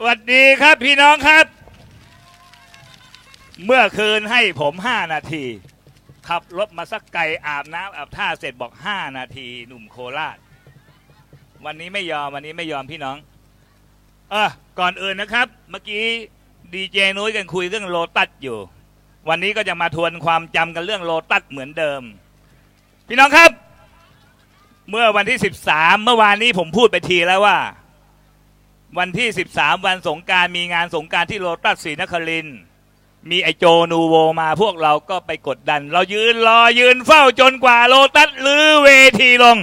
สวัสดีครับพี่น้องครับ เมื่อคืนให้ผมห้านาที ขับรถมาสักไกลอาบน้ำอาบท่าเสร็จบอกห้านาที หนุ่มโคราช วันนี้ไม่ยอมวันนี้ไม่ยอมพี่น้องเออก่อนอื่นนะครับ เมื่อกี้ดีเจนุ้ยกันคุยเรื่องโลตัสอยู่ วันนี้ก็จะมาทวนความจำกันเรื่องโลตัสเหมือนเดิม พี่น้องครับ เมื่อวันที่ 13 เมื่อวานนี้ผมพูดไปทีแล้วว่า วันที่ 13 วันสงการมีงานสงการที่โลตัสศรีนครินมีไอโจนูโวมาพวกเราก็ไปกดดัน เรายืนรอยืนเฝ้าจนกว่าโลตัสลือเวทีลง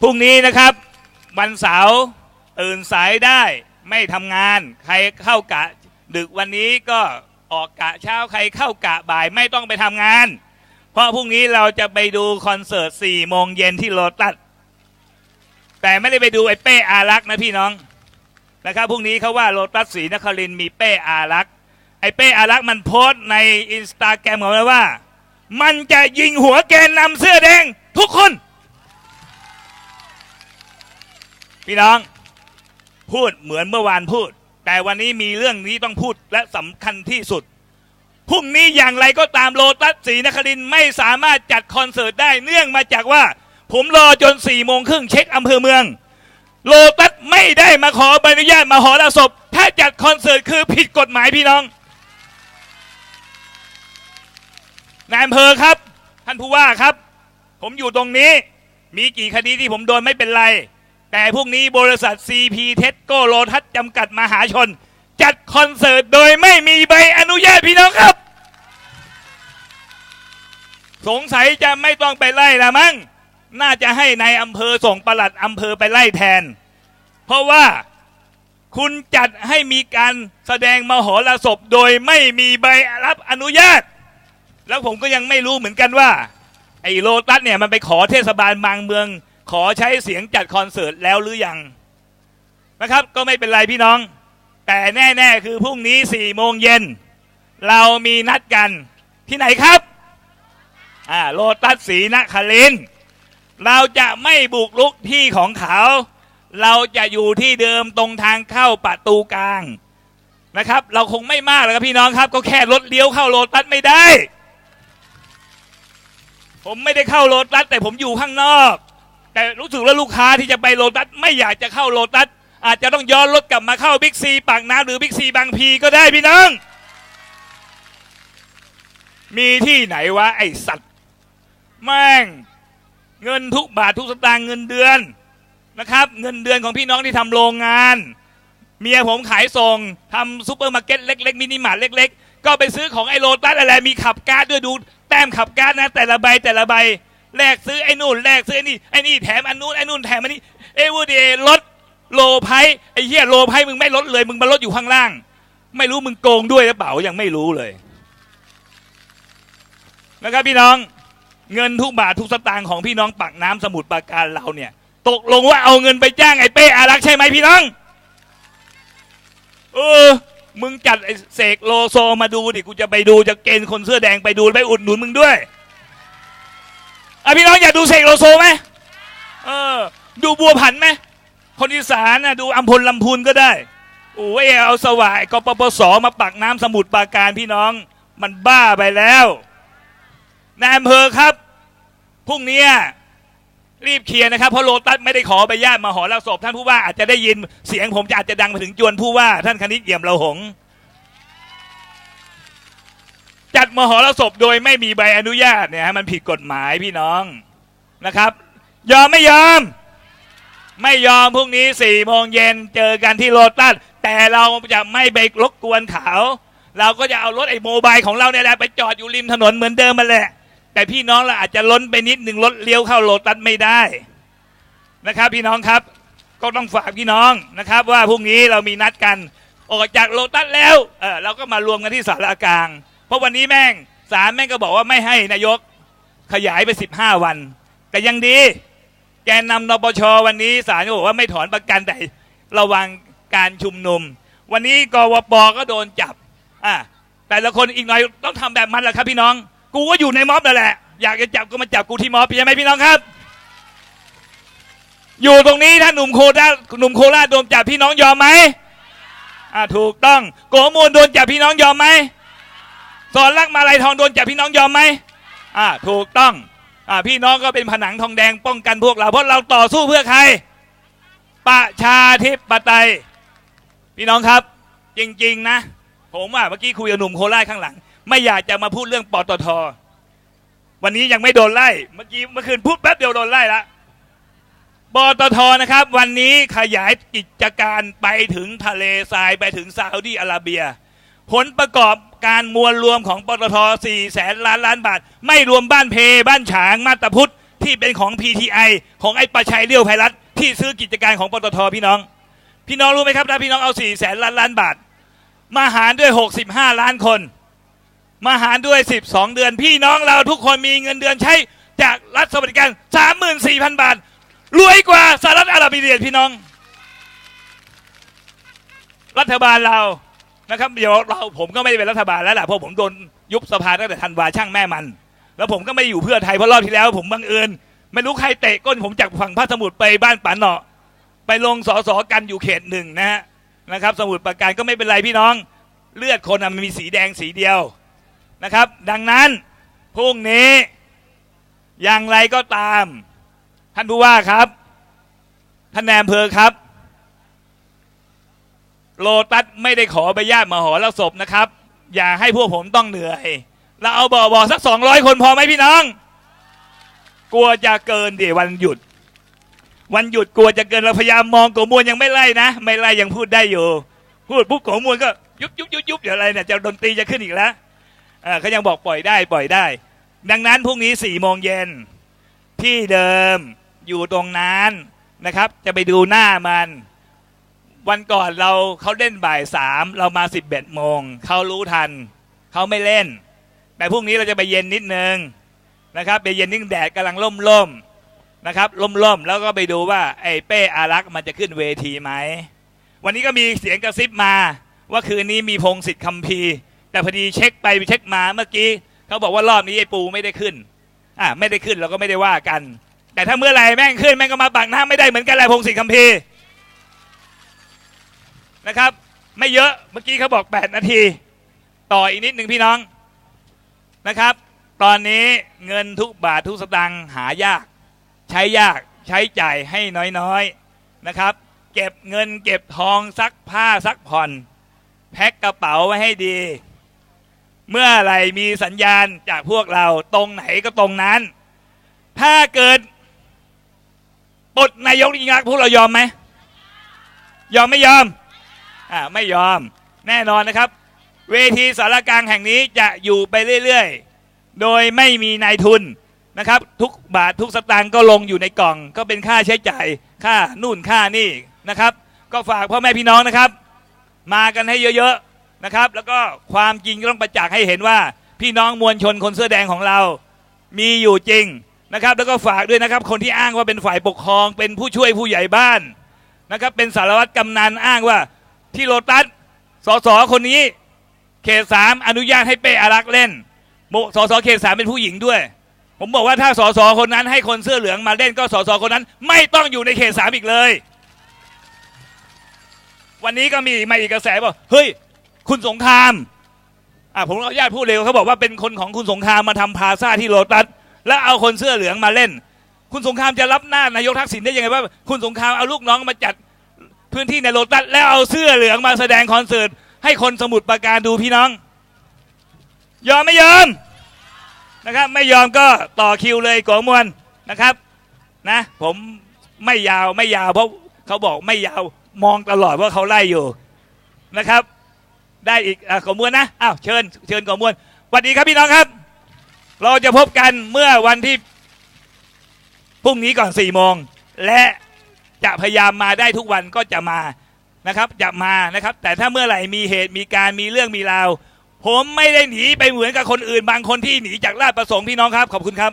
พรุ่งนี้นะครับวันเสาร์ตื่นสายได้ไม่ทำงาน ใครเข้ากะ ดึกวันนี้ก็ออกกะเช้าใครเข้ากะบ่ายไม่ต้องไปทำงาน เพราะพรุ่งนี้เราจะไปดูคอนเสิร์ต4โมงเย็นที่โลตัส แต่ไม่ได้ไปดูไอ้เป้อารักษ์นะพี่น้องนะครับพรุ่งนี้เขาว่าโลตัสศรีนครินมีเป้อารักษ์ไอ้เป้อารักษ์มันโพสต์ในอินสตาแกรมของมันว่า มันจะยิงหัวแกนนำเสื้อแดงทุกคน พี่น้อง พูดเหมือนเมื่อวานพูด แต่วันนี้มีเรื่องนี้ต้องพูดและสำคัญที่สุดพรุ่งนี้อย่างไรก็ตามโลตัสศรีนครินไม่สามารถจัดคอนเสิร์ตได้เนื่องมาจากว่า ผมรอจนสี่โมงครึ่งเช็คอำเภอเมือง โลตัสไม่ได้มาขอใบอนุญาตมาหอระศพ ถ้าจัดคอนเสิร์ตคือผิดกฎหมายพี่น้องนายอำเภอครับ ท่านผู้ว่าครับ ผมอยู่ตรงนี้ มีกี่คดีที่ผมโดนไม่เป็นไร แต่พรุ่งนี้บริษัท CP เทสโกโลทัสจำกัดมหาชน จัดคอนเสิร์ตโดยไม่มีใบอนุญาตพี่น้องครับ สงสัยจะไม่ต้องไปไล่ละมั้ง น่าจะให้ในายอำเภอส่งปลัดอำเภอไปไล่แทน เพราะว่าคุณจัดให้มีการแสดงมหรสพโดยไม่มีใบรับอนุญาต แล้วผมก็ยังไม่รู้เหมือนกันว่า ไอ้โลตัสเนี่ยมันไปขอเทศบาลบางเมือง ขอใช้เสียงจัดคอนเสิร์ตแล้วหรือยังนะครับ ก็ไม่เป็นไรพี่น้อง แต่แน่ๆคือพรุ่งนี้สี่โมงเย็นเรามีนัดกันที่ไหนครับ อ่าโลตัสศรีนครินทร์ เราจะไม่บุกลุกที่ของเขา เราจะอยู่ที่เดิมตรงทางเข้าประตูกลางนะครับ เราคงไม่มากแล้วครับพี่น้องครับ ก็แค่รถเลี้ยวเข้าโลตัสไม่ได้ ผมไม่ได้เข้าโลตัสแต่ผมอยู่ข้างนอก แต่รู้สึกว่าลูกค้าที่จะไปโลตัสไม่อยากจะเข้าโลตัสอาจจะต้องย้อนรถกลับมาเข้าบิ๊กซีปากน้ำหรือบิ๊กซีบางพีก็ได้พี่น้อง มีที่ไหนวะไอสัตว์แม่ง เงินทุกบาททุกสตางค์เงินเดือนนะครับ เงินเดือนของพี่น้องที่ทำโรงงาน เมียผมขายส่งทำซูเปอร์มาร์เก็ตเล็ก ๆ มินิมาร์ทเล็ก ๆ ก็ไปซื้อของไอโรตัสอะไรมีขับการ์ดด้วยดูแต้มขับการ์ดนะ แต่ละใบแต่ละใบแลกซื้อไอ้นู่นแลกซื้อไอ้นี่ไอ้นี่แถมอันนู้นไอ้นู่นแถมอันนี้เอวอร์เดย์ลดโลไพไอ้เหี้ยโลไพมึงไม่ลดเลยมึงมาลดอยู่ข้างล่าง ไม่รู้มึงโกงด้วยหรือเปล่ายังไม่รู้เลยนะครับพี่น้อง เงินทุกบาททุกสตางค์ของพี่น้องปากน้ำสมุทรปราการเราเนี่ย ตกลงว่าเอาเงินไปจ้างไอ้เป้อารักใช่ไหมพี่น้องเออมึงจัดไอ้เสกโลโซมาดูดิกูจะไปดูจะเกณฑ์คนเสื้อแดงไปดูไปอุดหนุนมึงด้วยอะพี่น้องอยากดูเสกโลโซไหมเออ ดูบัวผันไหมคนอีสานนะดูอัมพลลำพูนก็ได้โอ้ยเอาสวายกปปสมาปักน้ำสมุทรปราการพี่น้อง มันบ้าไปแล้ว นายอำเภอครับพรุ่งนี้รีบเคลียร์นะครับเพราะโลตัสไม่ได้ขอใบญาตมาหอระศพท่านผู้ว่าอาจจะได้ยินเสียงผมจะอาจจะดังไปถึงจวนผู้ว่า ท่านคณิตเอี่ยมเราหงส์จัดมหรสพโดยไม่มีใบอนุญาตเนี่ยฮะมันผิดกฎหมายพี่น้องนะครับ ยอมไม่ยอม ไม่ยอมพรุ่งนี้สี่โมงเย็นเจอกันที่โลตัสแต่เราจะไม่ไปรบกวนเขา เราก็จะเอารถไอ้โมบายของเราเนี่ยแหละไปจอดอยู่ริมถนนเหมือนเดิมมาแหละ แต่พี่น้องเราอาจจะล้นไปนิดหนึ่งรถเลี้ยวเข้าโลตัสไม่ได้นะครับ พี่น้องครับ ก็ต้องฝากพี่น้องนะครับ ว่าพรุ่งนี้เรามีนัดกันออกจากโลตัสแล้วเออเราก็มารวมกันที่สารกลาง เพราะวันนี้แม่งศาลแม่งก็บอกว่าไม่ให้นายกขยายไปสิบห้าวัน แต่ยังดี แกนนำนปชวันนี้ศาลก็บอกว่าไม่ถอนประกันแต่ระวังการชุมนุม วันนี้กวปก็โดนจับอะแต่ละคนอีกหน่อยต้องทำแบบมันแหละครับพี่น้อง กูก็อยู่ในม็อบนั่นแหละ อยากจะจับก็มาจับกูที่ม็อบใช่ไหมพี่น้องครับ อยู่ตรงนี้ถ้าหนุ่มโคราชหนุ่มโคราชโดนจับพี่น้องยอมไหมอ่าถูกต้องโกมูลโดนจับพี่น้องยอมไหมสอนรักมาลายทองโดนจับพี่น้องยอมไหมอ่าถูกต้องอ่าพี่น้องก็เป็นผนังทองแดงป้องกันพวกเราเพราะเราต่อสู้เพื่อใคร ประชาธิปไตย พี่น้องครับ จริง ๆ นะ ผมอะเมื่อกี้คุยกับหนุ่มโคราชข้างหลัง ไม่อยากจะมาพูดเรื่องปตท วันนี้ยังไม่โดนไล่ เมื่อกี้เมื่อคืนพูดแป๊บเดียวโดนไล่ละปตทนะครับ วันนี้ขยายกิจการไปถึงทะเลทรายไปถึงซาอุดีอาระเบีย ผลประกอบการมวลรวมของปตท4แสนล้านล้านบาท ไม่รวมบ้านเพ บ้านฉางมาตาพุทธที่เป็นของ PTI ของไอ้ประชัยเลี้ยวไพรัตที่ซื้อกิจการของปตทพี่น้อง พี่น้องรู้ไหมครับถ้าพี่น้องเอา4แสนล้านล้านบาท มาหารด้วย 65 ล้านคน มาหารด้วย 12 เดือน พี่น้องเราทุกคนมีเงินเดือนใช้จากรัฐสวัสดิการ 34,000 บาท รวยกว่าสหรัฐอาหรับเอมิเรตส์พี่น้อง รัฐบาลเรานะครับเดี๋ยวเราผมก็ไม่ได้เป็นรัฐบาลแล้วแหละเพราะผมโดนยุบสภาตั้งแต่ธันวาช่างแม่มัน แล้วผมก็ไม่อยู่เพื่อไทยเพราะรอบที่แล้ว ผมบังเอิญไม่รู้ใครเตะก้นผมจากฝั่งพระสมุทรไปบ้านปันเนาะไปลงสอสอกันอยู่เขตหนึ่งนะฮะนะครับ สมุทรปราการก็ไม่เป็นไรพี่น้อง เลือดคนมันมีสีแดงสีเดียว นะครับ ดังนั้นพรุ่งนี้อย่างไรก็ตาม ท่านผู้ว่าครับ ท่านแนมเพอครับ โลตัสไม่ได้ขอใบญาติมาหอแล้วศพนะครับ อย่าให้พวกผมต้องเหนื่อย เราเอาบ่อบอสักสองร้อยคนพอไหมพี่น้อง กลัวจะเกินดิวันหยุด วันหยุดกลัวจะเกินเราพยายามมองโกมวลยังไม่ไล่นะ ไม่ไล่ยังพูดได้อยู่ พูดปุ๊บโกมวลก็ยุบยุบยุบยุบเดี๋ยวอะไรเนี่ยจะดนตรีจะขึ้นอีกแล้ว เขายังบอกปล่อยได้ปล่อยได้ ดังนั้นพรุ่งนี้สี่โมงเย็นที่เดิมอยู่ตรงนั้นนะครับ จะไปดูหน้ามัน วันก่อนเราเขาเล่นบ่ายสามเรามาสิบเอ็ดโมงเขารู้ทันเขาไม่เล่น แต่พรุ่งนี้เราจะไปเย็นนิดนึงนะครับไปเย็นนิ่งแดดกำลังล่มล่มนะครับล่มล่มแล้วก็ไปดูว่าไอ้เป้อารักษ์มันจะขึ้นเวทีไหมวันนี้ก็มีเสียงกระซิบมา ว่าคืนนี้มีพงศิษฐ์คัมภีร์ แต่พอดีเช็คไปเช็คมาเมื่อกี้เขาบอกว่ารอบนี้ไอ้ปูไม่ได้ขึ้นอะไม่ได้ขึ้นเราก็ไม่ได้ว่ากัน แต่ถ้าเมื่อไหร่แม่งขึ้นแม่งก็มาปักหน้าไม่ได้เหมือนกันแหละพงศิษฐ์คัมภีร์นะครับ ไม่เยอะเมื่อกี้เขาบอก 8 นาที ต่ออีกนิดหนึ่งพี่น้องนะครับ ตอนนี้เงินทุกบาททุกสตางค์หายาก ใช้ยากใช้จ่ายให้น้อยๆนะครับ เก็บเงินเก็บทองซักผ้าซักผ่อน แพ็คกระเป๋าไว้ให้ดี เมื่อไหรมีสัญญาณจากพวกเราตรงไหนก็ตรงนั้น ถ้าเกิดปลดนายกยิ่งรักพวกเรายอมไหมยอมไม่ยอมอ่าไม่ยอมแน่นอนนะครับ เวทีสารกลางแห่งนี้จะอยู่ไปเรื่อยๆ โดยไม่มีนายทุนนะครับ ทุกบาททุกสตางค์ก็ลงอยู่ในกล่อง ก็เป็นค่าใช้จ่ายค่านู่นค่านี่นะครับ ก็ฝากพ่อแม่พี่น้องนะครับ มากันให้เยอะๆ นะครับ แล้วก็ความจริงต้องประจักษ์ให้เห็นว่า พี่น้องมวลชนคนเสื้อแดงของเรา มีอยู่จริงนะครับ แล้วก็ฝากด้วยนะครับ คนที่อ้างว่าเป็นฝ่ายปกครอง เป็นผู้ช่วยผู้ใหญ่บ้านนะครับ เป็นสารวัตรกำนันอ้างว่าที่โลตัสสสคนนี้ เขตสามอนุญาตให้เป้อารักษ์เล่นโมสสเขตสามเป็นผู้หญิงด้วย ผมบอกว่าถ้าสสคนนั้นให้คนเสื้อเหลืองมาเล่นก็สสคนนั้น ไม่ต้องอยู่ในเขตสามอีกเลย วันนี้ก็มีมาอีกกระแสบอกเฮ้ย คุณสงครามอะผมขออนุญาตพูดเร็วเขาบอกว่าเป็นคนของคุณสงครามมาทำพาซ่าที่โลตัสแล้วเอาคนเสื้อเหลืองมาเล่น คุณสงครามจะรับหน้านายกทักษิณได้ยังไงว่าคุณสงครามเอาลูกน้องมาจัดพื้นที่ในโลตัสแล้วเอาเสื้อเหลืองมาแสดงคอนเสิร์ตให้คนสมุทรปราการดูพี่น้อง ยอมไม่ยอมนะครับ ไม่ยอมก็ต่อคิวเลยกองมวลนะครับนะ ผมไม่ยาวไม่ยาวเพราะเขาบอกไม่ยาวมองตลอดว่าเขาไล่อยู่นะครับ ได้อีกอะกอมวลนะอ้าวเชิญเชิญกอมวลสวัสดีครับพี่น้องครับ เราจะพบกันเมื่อวันที่พรุ่งนี้ก่อนสี่โมงและจะพยายามมาได้ทุกวันก็จะมานะครับ จะมานะครับ แต่ถ้าเมื่อไหร่มีเหตุมีการมีเรื่องมีราวผมไม่ได้หนีไปเหมือนกับคนอื่น บางคนที่หนีจากราชประสงค์พี่น้องครับ ขอบคุณครับ